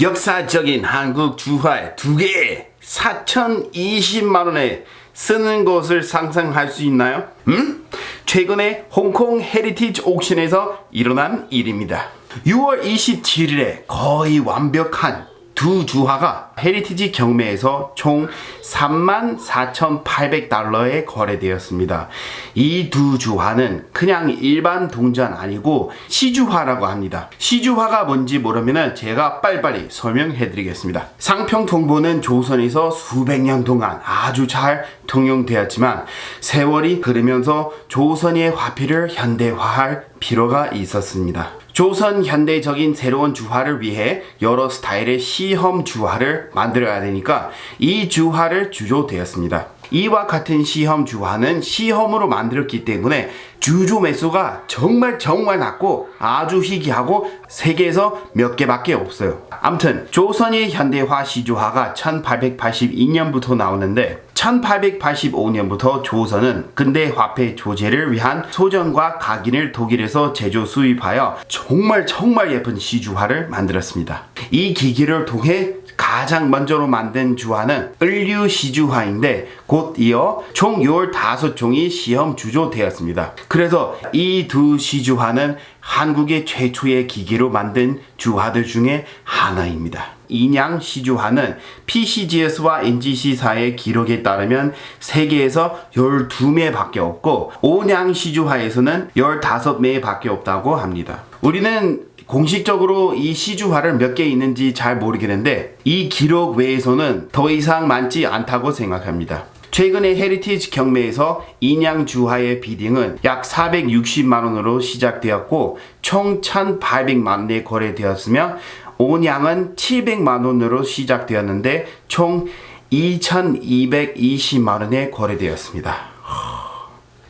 역사적인 한국 주화 두 개에 4,020만 원에 쓰는 것을 상상할 수 있나요? 음? 최근에 홍콩 헤리티지 옥션에서 일어난 일입니다. 6월 27일에 거의 완벽한 두 주화가 헤리티지 경매에서 총 34,800달러에 거래되었습니다. 이 두 주화는 그냥 일반 동전 아니고 시주화라고 합니다. 시주화가 뭔지 모르면 제가 빨리빨리 설명해 드리겠습니다. 상평 통보는 조선에서 수백 년 동안 아주 잘 통용되었지만 세월이 흐르면서 조선의 화폐를 현대화할 필요가 있었습니다. 조선 현대적인 새로운 주화를 위해 여러 스타일의 시험 주화를 만들어야 되니까 이 주화를 주조되었습니다. 이와 같은 시험 주화는 시험으로 만들었기 때문에 주조 매수가 정말 정말 낮고 아주 희귀하고 세계에서 몇 개밖에 없어요. 암튼 조선의 현대화 시주화가 1882년부터 나오는데 1885년부터 조선은 근대 화폐 조제를 위한 소전과 각인을 독일에서 제조 수입하여 정말 정말 예쁜 시주화를 만들었습니다. 이 기기를 통해 가장 먼저로 만든 주화는 을류 시주화인데 곧 이어 총 15종이 시험 주조되었습니다. 그래서 이 두 시주화는 한국의 최초의 기기로 만든 주화들 중에 하나입니다. 인양 시주화는 PCGS와 NGC사의 기록에 따르면 세계에서 12매밖에 없고 온양 시주화에서는 15매밖에 없다고 합니다. 우리는 공식적으로 이 시주화를 몇 개 있는지 잘 모르겠는데 이 기록 외에서는 더 이상 많지 않다고 생각합니다. 최근에 헤리티지 경매에서 인양 주화의 비딩은 약 460만 원으로 시작되었고 총 1,800만 원에 거래되었으며 온양은 700만 원으로 시작되었는데 총 2,220만 원에 거래되었습니다.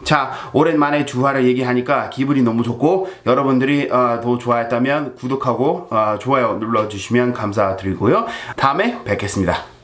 자, 오랜만에 주화를 얘기하니까 기분이 너무 좋고 여러분들이 어, 더 좋아했다면 구독하고 어, 좋아요 눌러주시면 감사드리고요. 다음에 뵙겠습니다.